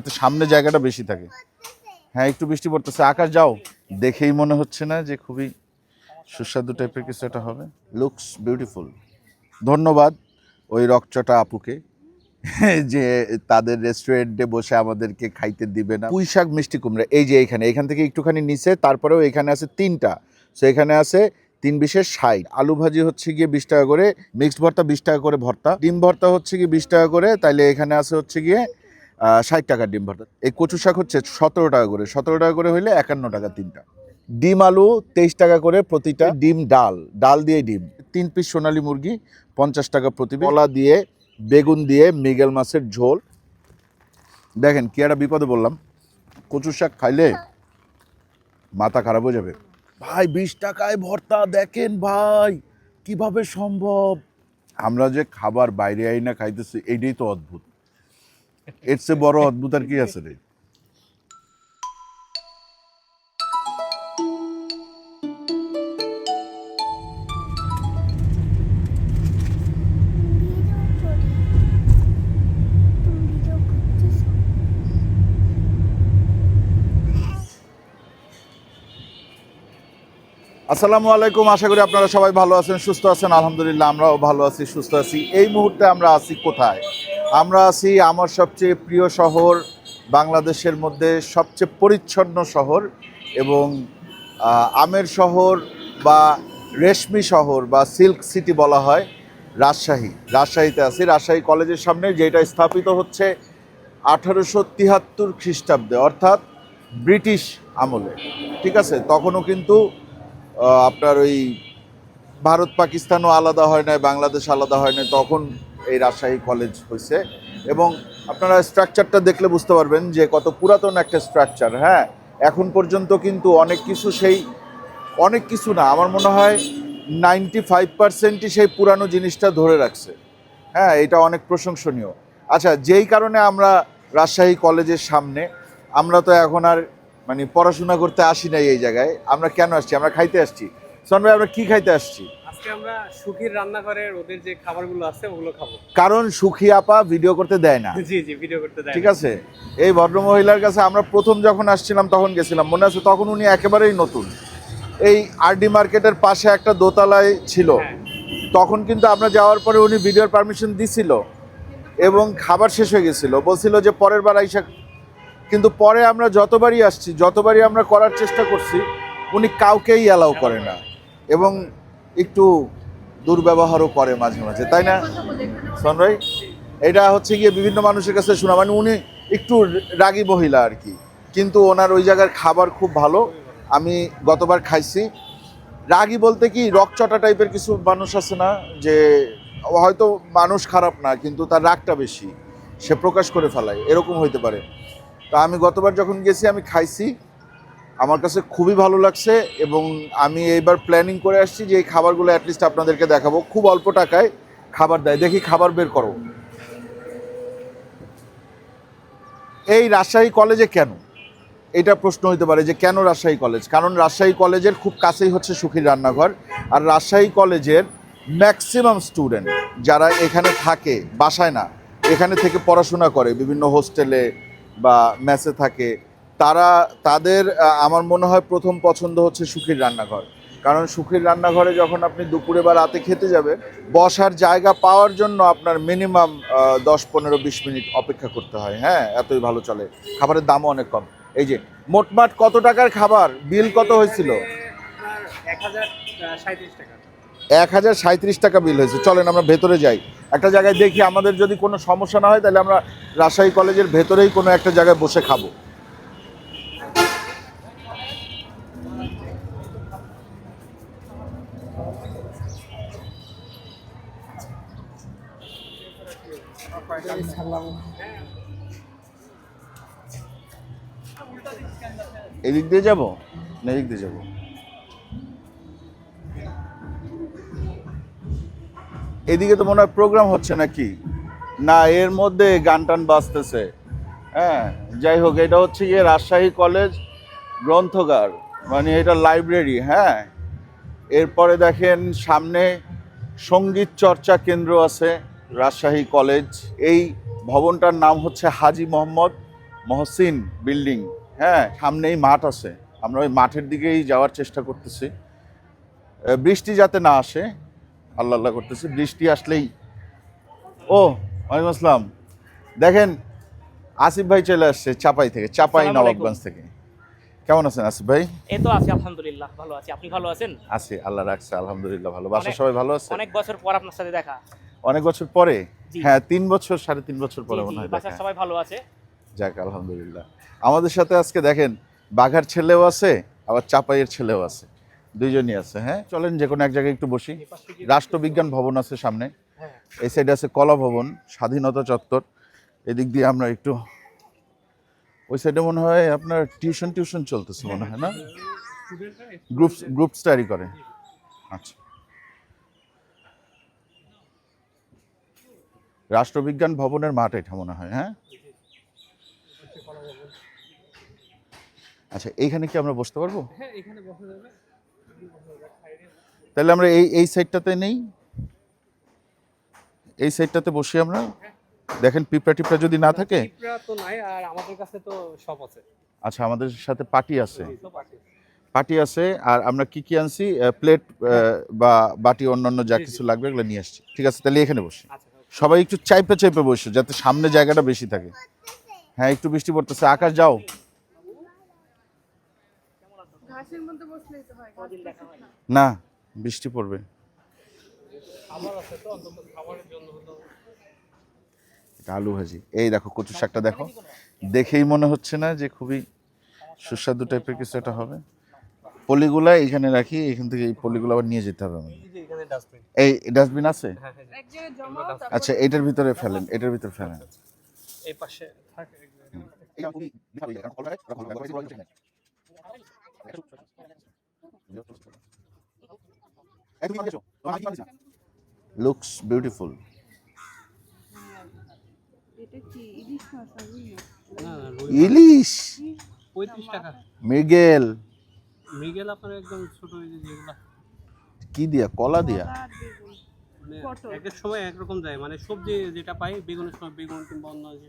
তো সামনে জায়গাটা বেশি থাকে। হ্যাঁ একটু বৃষ্টি পড়তেছে। আকাশ, যাও। দেখেই মনে হচ্ছে না যে খুবই সুস্বাদু টাইপের কিছু একটা হবে। লুকস বিউটিফুল ধন্যবাদ ওই রকচটা আপুকে, যে তাদের রেস্টুরেন্টে বসে আমাদেরকে খাইতে দিবে না। পুঁই শাক, মিষ্টি কুমড়া, এই যে এখানে। এখান থেকে একটুখানি নিচে, তারপরেও এখানে আছে তিনটা। সো এখানে আছে তিন বিশের ষাট। আলু ভাজি হচ্ছে গিয়ে বিশ টাকা করে। মিক্সড ভর্তা, বিশ টাকা করে ভর্তা। ডিম ভর্তা হচ্ছে গিয়ে বিশ টাকা করে। তাইলে এখানে আছে হচ্ছে গিয়ে ষাট টাকার ডিম ভর্তা। এই কচু শাক হচ্ছে সতেরো টাকা করে। সতেরো টাকা করে হইলে একান্ন টাকা তিনটা। ডিম আলু তেইশ টাকা করে প্রতিটা ডিম ডাল। ডাল দিয়ে ডিম। তিন পিস সোনালী মুরগি, পঞ্চাশ টাকা প্রতি। কলা দিয়ে, বেগুন দিয়ে, মৃগেল মাছের ঝোল। দেখেন কি একটা বিপদে বললাম কচু শাক খাইলে মাথা খারাপ হয়ে যাবে। ভাই, বিশ টাকায় ভর্তা, দেখেন ভাই, কীভাবে সম্ভব? আমরা যে খাবার বাইরে আই না খাইতেছি এইটাই তো অদ্ভুত। এর চেয়ে বড় অদ্ভুত আর কি আছে রে? আসসালামু আলাইকুম, আশা করি আপনারা সবাই ভালো আছেন, সুস্থ আছেন। আলহামদুলিল্লাহ, আমরাও ভালো আছি, সুস্থ আছি। এই মুহূর্তে আমরা আছি কোথায়? আমরা আছি আমার সবচেয়ে প্রিয় শহর, বাংলাদেশের মধ্যে সবচেয়ে পরিচ্ছন্ন শহর এবং আমের শহর বা রেশমি শহর বা সিল্ক সিটি বলা হয় রাজশাহী। রাজশাহীতে আছি। রাজশাহী কলেজের সামনে যেটা স্থাপিত হচ্ছে আঠারোশো তিয়াত্তর খ্রিস্টাব্দে, অর্থাৎ ব্রিটিশ আমলে। ঠিক আছে? তখনও কিন্তু আপনার ওই ভারত পাকিস্তানও আলাদা হয় নাই, বাংলাদেশ আলাদা হয় নাই। তখন এই রাজশাহী কলেজ হয়েছে এবং আপনারা স্ট্রাকচারটা দেখলে বুঝতে পারবেন যে কত পুরাতন একটা স্ট্রাকচার হ্যাঁ? এখন পর্যন্ত কিন্তু অনেক কিছু সেই, অনেক কিছু না, আমার মনে হয় নাইনটি ফাইভ পার্সেন্টই সেই পুরানো জিনিসটা ধরে রাখছে। হ্যাঁ এটা অনেক প্রশংসনীয়। আচ্ছা যেই কারণে আমরা রাজশাহী কলেজের সামনে, আমরা তো এখন আর মানে পড়াশোনা করতে আসি নাই এই জায়গায়, আমরা কেন আসছি? আমরা খাইতে আসছি। সন ভাই আমরা কি খাইতে আসছি? আজকে আমরা সুখীর রান্নাঘরের ওদের যে খাবারগুলো আছে ওগুলো খাব। কারণ সুখী আপা ভিডিও করতে দেয় না। জি জি ভিডিও করতে দেয় ঠিক আছে? এই ভদ্রমহিলার কাছে আমরা প্রথম যখন আসছিলাম তখন গেছিলাম। মনে আছে তখন উনি একেবারেই নতুন। এই আরডি মার্কেটের পাশে একটা দোতলায় ছিল। হ্যাঁ। তখন কিন্তু আমরা যাওয়ার পরে উনি ভিডিওর পারমিশন দিছিল এবং খাবার শেষ হয়ে গেছিল। বলছিল যে পরের বার আইসা কিন্তু পরে আমরা যতবারই আসছি যতবারই আমরা করার চেষ্টা করছি উনি কাউকেই অ্যালাউ করে না। এবং একটু দুর্ব্যবহারও করে মাঝে মাঝে, তাই না? সনরাই, এটা হচ্ছে গিয়ে বিভিন্ন মানুষের কাছে শোনা মানে উনি একটু রাগী মহিলা আর কি। কিন্তু ওনার ওই জায়গার খাবার খুব ভালো, আমি গতবার খাইছি। রাগী বলতে কি, রকচটা টাইপের কিছু মানুষ আছে না, যে হয়তো মানুষ খারাপ না, কিন্তু তার রাগটা বেশি, সে প্রকাশ করে ফেলায়, এরকম হইতে পারে। তো আমি গতবার যখন গেছি, আমি খাইছি আমার কাছে খুবই ভালো লাগছে এবং আমি এইবার প্ল্যানিং করে আসছি যে এই খাবারগুলো অ্যাটলিস্ট আপনাদেরকে দেখাবো। খুব অল্প টাকায় খাবার দেয়। দেখি খাবার বের করো। এই রাজশাহী কলেজে কেন? এটা প্রশ্ন হইতে পারে যে কেন রাজশাহী কলেজ? কারণ রাজশাহী কলেজের খুব কাছেই হচ্ছে সুখীর রান্নাঘর। আর রাজশাহী কলেজের ম্যাক্সিমাম স্টুডেন্ট যারা এখানে থাকে, বাসায় না, এখানে থেকে পড়াশোনা করে, বিভিন্ন হোস্টেলে বা মেসে থাকে তারা, তাদের আমার মনে হয় প্রথম পছন্দ হচ্ছে সুখীর রান্নাঘর। কারণ সুখীর রান্নাঘরে যখন আপনি দুপুরে বা রাতে খেতে যাবেন, বসার জায়গা পাওয়ার জন্য আপনার মিনিমাম দশ, পনেরো, বিশ মিনিট অপেক্ষা করতে হয়। হ্যাঁ এতই ভালো চলে। খাবারের দামও অনেক কম। এই যে, মোটমাট কত টাকার খাবার? বিল কত হয়েছিল? এক হাজার সাঁত্রিশ টাকা বিল হয়েছে। চলেন আমরা ভেতরে যাই। একটা জায়গায় দেখি আমাদের যদি কোনো সমস্যা না হয়, তাহলে আমরা রাজশাহী কলেজের ভেতরেই কোনো একটা জায়গায় বসে খাব। এদিক দিয়ে যাব না এদিক দিয়ে যাব? এদিকে তো মনে হয় প্রোগ্রাম হচ্ছে নাকি? না, এর মধ্যে গান টান বাজতেছে। হ্যাঁ যাই হোক, এটা হচ্ছে গিয়ে রাজশাহী কলেজ গ্রন্থগার মানে এটা লাইব্রেরি হ্যাঁ। এরপরে দেখেন সামনে সংগীত চর্চা কেন্দ্র আছে। রাজশাহী কলেজ এই ভবনটার নাম হচ্ছে হাজি মোহাম্মদ মহসিন বিল্ডিং। হ্যাঁ সামনেই মাঠ আছে। আমরা ওই মাঠের দিকেই যাওয়ার চেষ্টা করতেছি। বৃষ্টি যাতে না আসে আল্লাহ আল্লাহ করতেছি বৃষ্টি আসলেই। ও ওয়ালাইকুম আসসালাম। দেখেন আসিফ ভাই চলে আসছে চাপাই থেকে চাপাই নবাবগঞ্জ থেকে। কেমন আছেন আসিফ ভাই? এই তো আছি আলহামদুলিল্লাহ ভালো আছি। আপনি ভালো আছেন? আছি আল্লাহ রাখছে আলহামদুলিল্লাহ ভালো। বাসা সবাই ভালো আছে? অনেক বছর পর আপনার সাথে দেখা। অনেক বছর পরে? হ্যাঁ তিন বছর সাড়ে তিন বছর পরে মনে হয় সবাই ভালো আছে? যাক আলহামদুলিল্লাহ। আমাদের সাথে আজকে দেখেন বাঘার ছেলেও আছে আবার চাপাইয়ের ছেলেও আছে। দুইজনই আছে হ্যাঁ? চলেন যে কোনো এক জায়গায় একটু বসি। রাষ্ট্রবিজ্ঞান ভবন আছে সামনে। হ্যাঁ। এই সাইডে আছে কলা ভবন স্বাধীনতা চত্বর। এদিক দিয়ে আমরা একটু ওই সাইডে মনে হয় আপনার টিউশন টিউশন চলতেছে মনে হয় না? গ্রুপ গ্রুপ স্টাডি করে। আচ্ছা। রাষ্ট্রবিজ্ঞান ভবনের মাঠ এটা মনে হয় হ্যাঁ? আচ্ছা এইখানে কি আমরা বসতে পারব? হ্যাঁ তাহলে আমরা এই এই সাইডটাতে নেই? এই সাইডটাতে বসি আমরা? দেখেন পিঁপড়া টিপড়া যদি না থাকে? তো নাই আর আমাদের কাছে তো সব আছে। আচ্ছা আমাদের সাথে পাটি আছে। পাটি আছে। আর আমরা কি কি আনছি? প্লেট বা বাটি অন্যান্য যা কিছু লাগবে এগুলো নিয়ে আসছি। ঠিক আছে তাহলে এখানে বসি। আচ্ছা। সবাই একটু চাইপে চাইপে বসে যাতে সামনে জায়গাটা বেশি থাকে। হ্যাঁ একটু বৃষ্টি পড়তেছে। আকাশ যাও। না। বৃষ্টি পড়বে। খাবার আছে তো অন্তত খাবারের জন্য হলো এটা আলু ভাজি। এই দেখো কচু শাকটা দেখো। দেখেই মনে হচ্ছে না যে খুবই সুস্বাদু টাইপের কিছু একটা হবে। পলিগুলা এখানে রাখি এখান থেকে এই পলিগুলো আবার নিয়ে যেতে হবে আমাদের। এই ডাস্টবিন আছে? হ্যাঁ হ্যাঁ তারপর আচ্ছা এটার ভিতরে ফেলেন এটার ভিতরে ফেলেন। এই পাশে। লুকস বিউটিফুল ইলিশ টাকা। মৃগেল। মৃগেল আপনার একদম ছোট যেগুলা। কি দিয়া কলা দিয়া মানে। এক এক সময় একরকম যায় মানে সবজি যেটা পাই বেগুনের সময় বেগুন কিংবা অন্য যে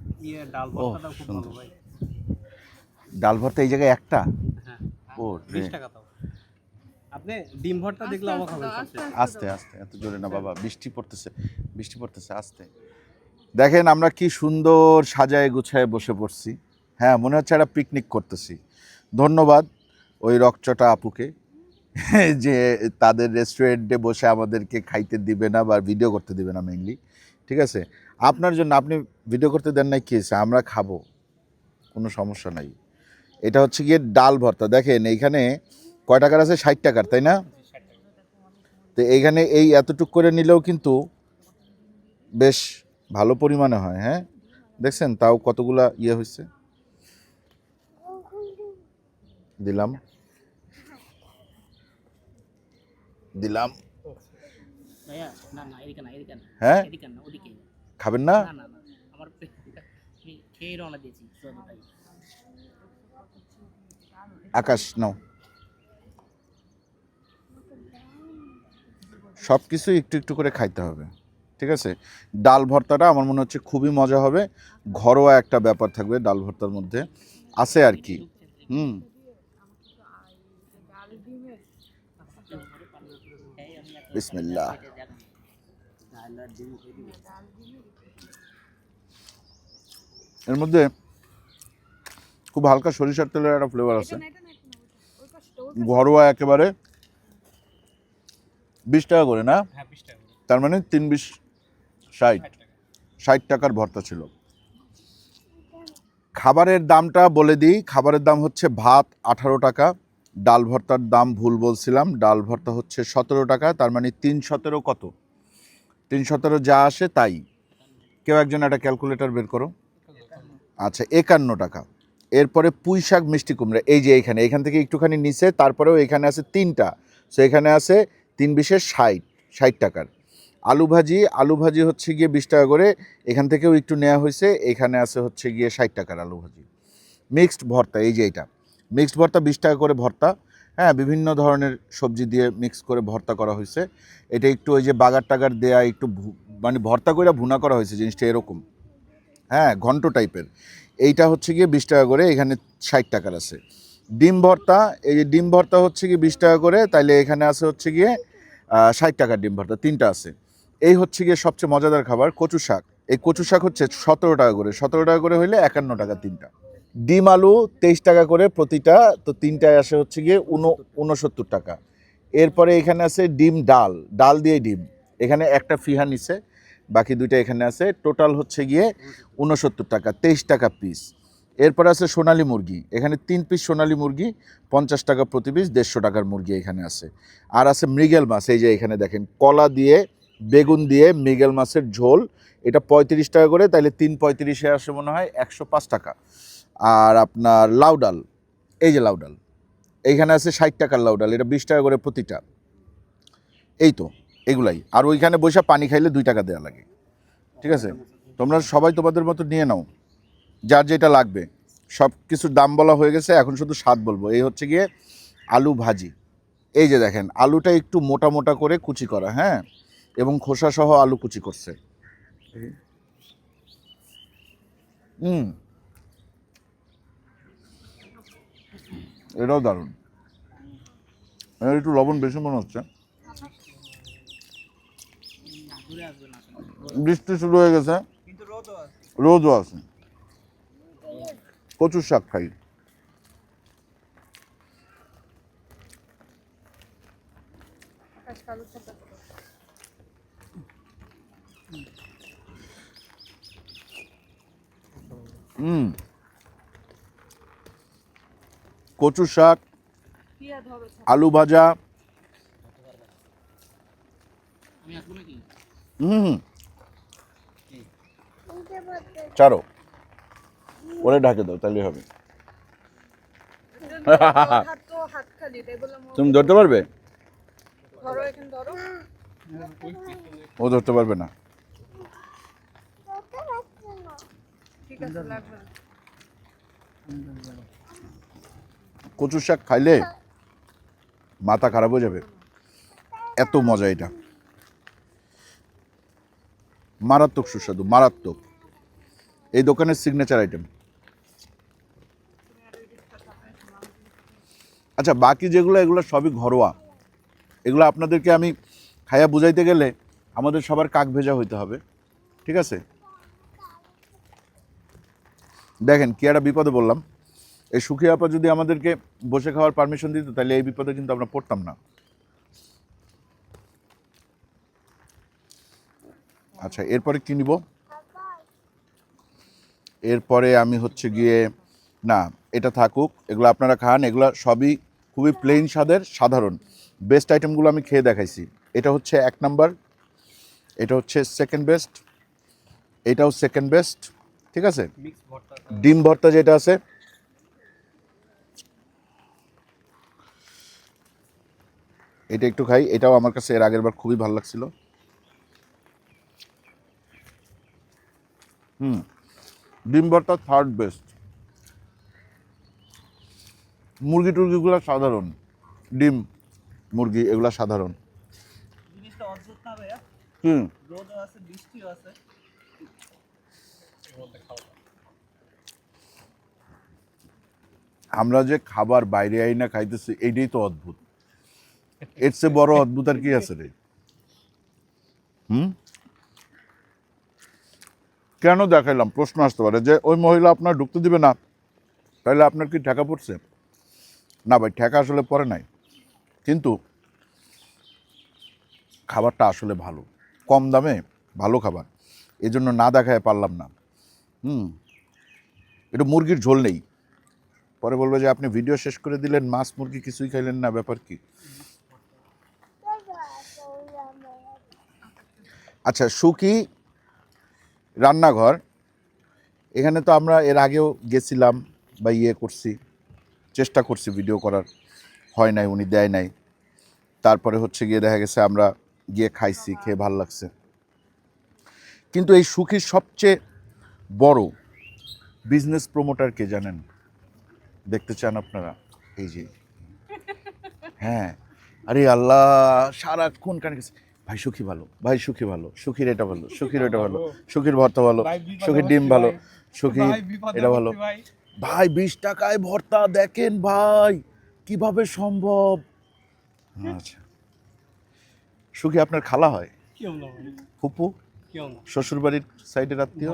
ও এই ডাল ভর্তাটাও খুব ভালো সুন্দর। ডাল ভর্তা এই জায়গায় একটা? হ্যাঁ। ও বিশ টাকা তাও আপনি ডিম ভর্তা দেখলে অবাক হবেন আস্তে আস্তে এত জোরে না বাবা বৃষ্টি পড়তেছে বৃষ্টি পড়তেছে আস্তে। দেখেন আমরা কি সুন্দর সাজায় গুছায় বসে পড়ছি। হ্যাঁ মনে হচ্ছে একটা পিকনিক করতেছি। ধন্যবাদ ওই রকচটা আপুকে যে তাদের রেস্টুরেন্টে বসে আমাদেরকে খাইতে দিবে না বা ভিডিও করতে দিবে না মেইনলি ঠিক আছে? আপনার জন্য আপনি ভিডিও করতে দেন নাই কি হয়েছে? আমরা খাব। কোনো সমস্যা নাই। এটা হচ্ছে গিয়ে ডাল ভর্তা। দেখেন এইখানে কয় টাকার আছে? ষাট টাকার তাই না? তো এইখানে এই এতটুক করে নিলেও কিন্তু বেশ ভালো পরিমাণে হয় হ্যাঁ? দেখছেন তাও কতগুলা ইয়ে হয়েছে? দিলাম। দিলাম। হ্যাঁ? খাবেন না? আকাশ নাও। সব কিছু একটু একটু করে খাইতে হবে ঠিক আছে? ডাল ভর্তাটা আমার মনে হচ্ছে খুবই মজা হবে ঘরোয়া একটা ব্যাপার থাকবে ডাল ভর্তার মধ্যে আছে আর কি। হুম। বিসমিল্লাহ। এর মধ্যে খুব হালকা সরিষার তেলের একটা ফ্লেভার আছে। ঘরোয়া একেবারে বিশ টাকা করে না? হ্যাঁ। তার মানে তিন বিশ ষাট। ষাট টাকার ভর্তা ছিল। খাবারের দামটা বলে দিই। খাবারের দাম হচ্ছে ভাত আঠারো টাকা ডাল ভর্তার দাম ভুল বলছিলাম। ডাল ভর্তা হচ্ছে সতেরো টাকা তার মানে তিন সতেরো কত? তিন সতেরো যা আসে তাই। কেউ একজন একটা ক্যালকুলেটর বের করো। আচ্ছা একান্ন টাকা। এরপরে পুঁই শাক মিষ্টি কুমড়া, এই যে এইখানে এখান থেকে একটুখানি নিচে, তারপরেও এখানে আছে তিনটা। সো এখানে আছে তিন বিশের ষাট ষাট টাকার। আলু ভাজি আলু ভাজি হচ্ছে গিয়ে বিশ টাকা করে, এখান থেকেও একটু নেওয়া হয়েছে, এখানে আছে হচ্ছে গিয়ে ষাট টাকার আলু ভাজি। মিক্সড ভর্তা, এই যে এটা। মিক্সড ভর্তা বিশ টাকা করে ভর্তা। হ্যাঁ বিভিন্ন ধরনের সবজি দিয়ে মিক্স করে ভর্তা করা হয়েছে। এটা একটু ওই যে বাগার টাগার দেয়া, একটু মানে ভর্তা করে ভুনা করা হয়েছে জিনিসটা এরকম। হ্যাঁ ঘন্ট টাইপের। এইটা হচ্ছে গিয়ে বিশ টাকা করে, এখানে ষাট টাকার আছে। ডিম ভর্তা, এই যে ডিম ভর্তা হচ্ছে গিয়ে বিশ টাকা করে, তাইলে এখানে আছে হচ্ছে গিয়ে ষাট টাকার ডিম ভর্তা, তিনটা আছে। এই হচ্ছে গিয়ে সবচেয়ে মজাদার খাবার, কচু শাক। এই কচু শাক হচ্ছে সতেরো টাকা করে, সতেরো টাকা করে হইলে একান্ন টাকা তিনটা। ডিম আলু তেইশ টাকা করে প্রতিটা, তো তিনটায় আসে হচ্ছে গিয়ে উনো, উনসত্তর টাকা। এরপরে এখানে আছে ডিম ডাল ডাল দিয়ে ডিম। এখানে একটা ফিহা নিছে, বাকি দুইটা এখানে আছে। টোটাল হচ্ছে গিয়ে উনসত্তর টাকা, তেইশ টাকা পিস এরপরে আছে সোনালী মুরগি, এখানে তিন পিস সোনালি মুরগি, পঞ্চাশ টাকা প্রতি পিস দেড়শো টাকার মুরগি এখানে আছে। আর আছে মৃগেল মাছ, এই যে এখানে দেখেন, কলা দিয়ে, বেগুন দিয়ে মৃগেল মাছের ঝোল। এটা পঁয়ত্রিশ টাকা করে তাহলে তিন পঁয়ত্রিশে আসে মনে হয় একশো পাঁচ টাকা। আর আপনার লাউ ডাল এই যে লাউ ডাল এইখানে আছে ষাট টাকার লাউ ডাল এটা বিশ টাকা করে প্রতিটা। এই তো, এগুলাই। আর ওইখানে বসে পানি খাইলে দুই টাকা দেওয়া লাগে। ঠিক আছে? তোমরা সবাই তোমাদের মতো নিয়ে নাও। যার যেটা লাগবে। সব কিছুর দাম বলা হয়ে গেছে, এখন শুধু স্বাদ বলব। এই হচ্ছে গিয়ে আলু ভাজি। এই যে দেখেন, আলুটা একটু মোটা মোটা করে কুচি করা হ্যাঁ? এবং খোসা সহ আলু কুচি করছে। হুম। এটাও দারুণ। এর একটু লবণ বেশি মনে হচ্ছে। বৃষ্টি শুরু হয়ে গেছে। রোদও আছে। কচুর শাক খাই। হুম কচুর শাক। আলু ভাজা। হুম চারো। ওরে ঢাকে দাও তাহলে হবে। তুমি ধরতে পারবে? ও ধরতে পারবে না। ঠিক আছে কচুর শাক খাইলে মাথা খারাপ হয়ে যাবে। এত মজা এটা। মারাত্মক সুস্বাদু মারাত্মক। এই দোকানের সিগনেচার আইটেম আচ্ছা বাকি যেগুলো এগুলো সবই ঘরোয়া। এগুলো আপনাদেরকে আমি খাইয়া বুঝাইতে গেলে আমাদের সবার কাক ভেজা হইতে হবে। ঠিক আছে? দেখেন কি একটা বিপদে বললাম এই সুখী আপা যদি আমাদেরকে বসে খাওয়ার পারমিশন দিত তাহলে এই বিপদে কিন্তু আমরা পড়তাম না। আচ্ছা এরপরে কি নিব? এরপরে আমি হচ্ছে গিয়ে না এটা থাকুক এগুলো আপনারা খান এগুলো সবই খুবই প্লেন স্বাদের সাধারণ। বেস্ট আইটেমগুলো আমি খেয়ে দেখাইছি। এটা হচ্ছে এক নাম্বার এটা হচ্ছে সেকেন্ড বেস্ট এটাও সেকেন্ড বেস্ট ঠিক আছে? ডিম ভর্তা যেটা আছে এটা একটু খাই। এটাও আমার কাছে এর আগের বার খুবই ভালো লাগছিল। হুম। ডিম ভর্তা থার্ড বেস্ট মুরগি টুরগিগুলো সাধারণ। ডিম মুরগি এগুলা সাধারণ। হুম। আমরা যে খাবার বাইরে আই না খাইতেছি এইটাই তো অদ্ভুত। এর চেয়ে বড় অদ্ভুত আর কি আছে রে। হুম? কেন দেখাইলাম? প্রশ্ন আসতে পারে যে ওই মহিলা আপনার ঢুকতে দিবে না, তাহলে আপনার কি ঠেকা পড়ছে? না ভাই, ঠেকা আসলে পরে নাই। কিন্তু খাবারটা আসলে ভালো, কম দামে ভালো খাবার এই জন্য না দেখায় পারলাম না। হুম? একটু মুরগির ঝোল নেই। পরে বলবে যে, আপনি ভিডিও শেষ করে দিলেন, মাছ মুরগি কিছুই খাইলেন না, ব্যাপার কি? আচ্ছা সুখী রান্নাঘর, এখানে তো আমরা এর আগেও গেছিলাম বা ইয়ে করছি, চেষ্টা করছি ভিডিও করার, হয় নাই, উনি দেয় নাই। তারপরে হচ্ছে গিয়ে দেখা গেছে আমরা গিয়ে খাইছি, খেয়ে ভালো লাগছে। কিন্তু এই সুখীর সবচেয়ে বড় বিজনেস প্রমোটার কে জানেন? দেখতে চান আপনারা? এই যে হ্যাঁ। আরে আল্লাহ, সারাক্ষণ কানে গেছে। ভাই সুখী ভালো। ভাই সুখী ভালো। সুখীর এটা ভালো সুখীর এটা ভালো। সুখীর ভর্তা ভালো সুখীর ডিম ভালো সুখী এটা ভালো। ভাই। বিশ টাকায় ভর্তা দেখেন ভাই কীভাবে সম্ভব? আচ্ছা। সুখী আপনার খালা হয়? ফুপু? শ্বশুর বাড়ির সাইডের আত্মীয়?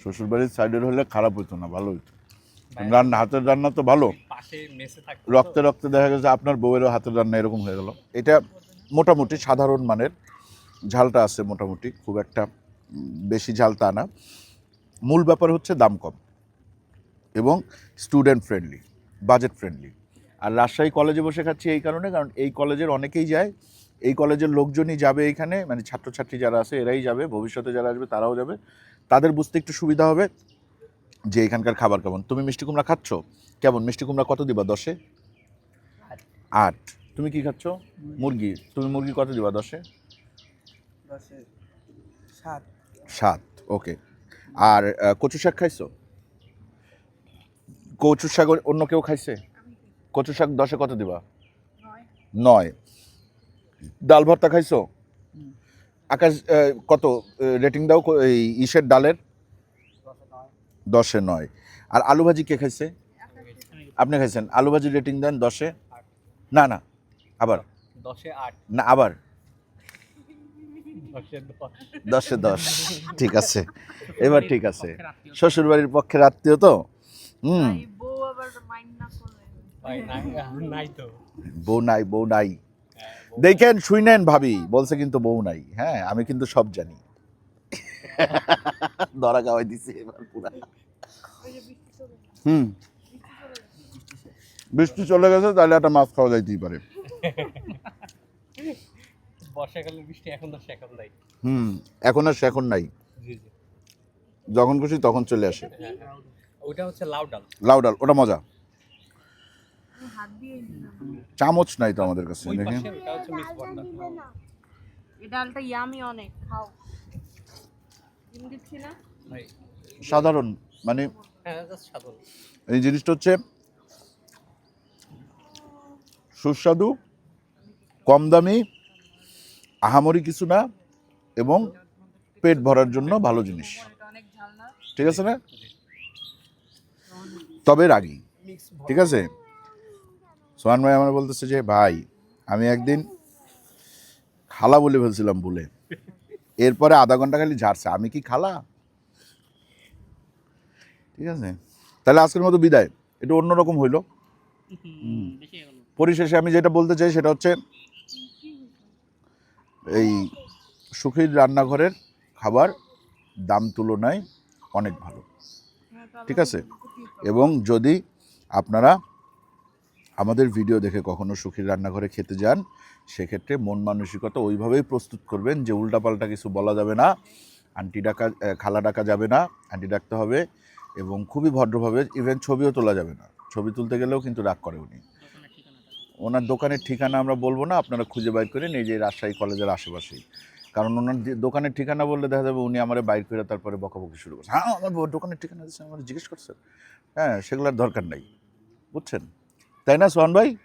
শ্বশুর বাড়ির সাইডের হলে খারাপ হতো না ভালো হতো রান্না হাতের রান্না তো ভালো। পাশে মেসে থাকতো রক্তে রক্তে দেখা গেছে আপনার বউয়েরও হাতের রান্না এরকম হয়ে গেল। এটা মোটামুটি সাধারণ মানের ঝালটা আছে মোটামুটি, খুব একটা বেশি ঝাল তা না। মূল ব্যাপার হচ্ছে দাম কম এবং স্টুডেন্ট ফ্রেন্ডলি বাজেট ফ্রেন্ডলি আর রাজশাহী কলেজে বসে খাচ্ছি এই কারণে, কারণ এই কলেজের অনেকেই যায়, এই কলেজের লোকজনই যাবে এখানে মানে ছাত্রছাত্রী যারা আছে এরাই যাবে, ভবিষ্যতে যারা আসবে তারাও যাবে। তাদের বুঝতে একটু সুবিধা হবে যে এখানকার খাবার কেমন। তুমি মিষ্টি কুমড়া খাচ্ছ? কেমন? মিষ্টি কুমড়া কত দিবা দশে? আট। তুমি কি খাচ্ছ? মুরগি। তুমি মুরগি কত দিবা দশে? সাত। সাত ওকে। আর কচু শাক খাইছো? কচু শাক অন্য কেউ খাইছে? কচু শাক দশে কত দিবা? নয়। নয়। ডাল ভর্তা খাইছো? আকাশ কত রেটিং দাও এই ইসের ডালের? দশে নয়। আর আলু ভাজি কে খাইছে? আপনি খাইছেন? আলু ভাজি রেটিং দেন দশে? না না আবার। দশে আট। না আবার। দশে দশ। ঠিক আছে। এবার ঠিক আছে। শ্বশুর বাড়ির পক্ষের আত্মীয় তো? হুম। বউ নাই বউ নাই বউ নাই। হ্যাঁ, দেখেন শুইনেন ভাবি বলছে কিন্তু বউ নাই। হ্যাঁ আমি কিন্তু সব জানি। দরা গাওয়াই দিছি এবার পুরা। হুম। বৃষ্টি চলে গেছে তাহলে একটা মাছ খাওয়া যাইতেই পারে। বর্ষাকালের বৃষ্টি এখন তো এখন নাই। হুম এখন আর সে এখন নাই। জি জি। যখন খুশি তখন চলে আসে। হ্যাঁ, হ্যাঁ। হচ্ছে লাউ ডাল। লাউ ডাল ওটা মজা। আমি হাত দিয়ে চামচ নাই তো আমাদের কাছে দেখেন। ওটা ডালটা ইয়ামি অনেক খাও। সাধারণ মানে হ্যাঁ জাস্ট সাধারণ। এই জিনিসটা হচ্ছে সুস্বাদু কম দামি আহামরি কিছু না এবং পেট ভরার জন্য ভালো জিনিস। এটা ঠিক আছে না? তবে রাগি। ঠিক আছে? সোহান ভাই আমার বলতেছে যে ভাই আমি একদিন খালা বলে ফেলছিলাম ভুলে। এরপরে আধা ঘণ্টা খালি ঝাড়ছে। আমি কি খালা? ঠিক আছে? তাহলে আজকের মতো বিদায়। একটু অন্যরকম হইল। পরিশেষে আমি যেটা বলতে চাই সেটা হচ্ছে এই সুখীর রান্নাঘরের খাবার দাম তুলনায় অনেক ভালো। ঠিক আছে? এবং যদি আপনারা আমাদের ভিডিও দেখে কখনো সুখীর রান্নাঘরে খেতে যান, সেক্ষেত্রে মন মানসিকতা ওইভাবেই প্রস্তুত করবেন যে উল্টাপাল্টা কিছু বলা যাবে না, আন্টি ডাকা খালা ডাকা যাবে না, আন্টি ডাকতে হবে এবং খুবই ভদ্রভাবে, ইভেন ছবিও তোলা যাবে না। ছবি তুলতে গেলেও কিন্তু রাগ করে উনি। ওনার দোকানের ঠিকানা আমরা বলব না আপনারা খুঁজে বাইর করেন এই যে রাজশাহী কলেজের আশেপাশেই। কারণ ওনার যে- দোকানের ঠিকানা বললে দেখা যাবে উনি আমার বাইর করে তারপরে বকাবকি শুরু করছে। হ্যাঁ আমার দোকানের ঠিকানা দিচ্ছে আমার জিজ্ঞেস করছেন হ্যাঁ সেগুলোর দরকার নাই। বুঝছেন? তাই না সোহান ভাই?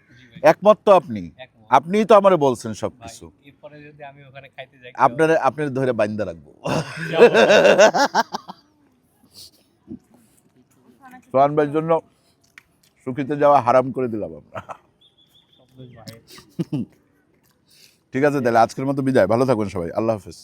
একমত তো আপনি। আপনিই তো আমারে বলছেন সব কিছু। আপনার আপনার ধরে বাইন্দা রাখব। সোহান ভাইয়ের জন্য সুখিতে যাওয়া হারাম করে দিলাম আমরা। ঠিক আছে তাহলে আজকের মতো বিদায়। ভালো থাকুন সবাই। আল্লাহ হাফেজ।